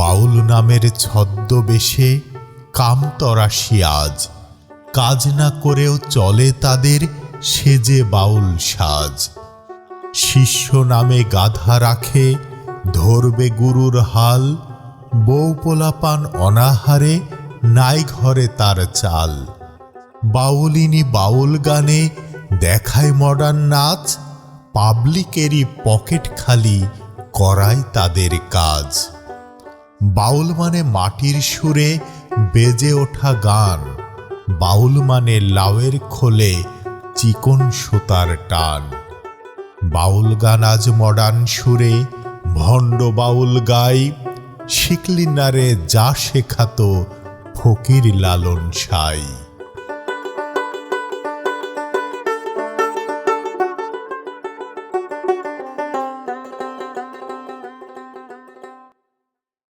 বাউল নামের ছদ্মবেশে কামতরাশি আজ। কাজ না করেও চলে তাদের সেজে বাউল সাজ। শিষ্য নামে গাধা রাখে, ধরবে গুরুর হাল। বউ পোলাপান অনাহারে, নাই ঘরে তার চাল। বাউলিনী বাউল গানে দেখায় মডার্ন নাচ পাবলিকেরই পকেট খালি করায় তাদের কাজ। বাউল মানে মাটির সুরে বেজে ওঠা গান। বাউল মানে লাউয়ের খোলে চিকন সুতার টান। বাউল গান আজ মডার্ন সুরে, ভণ্ড বাউল গাই, শিকলি নারে যা শেখাতো ফকির লালন সাই।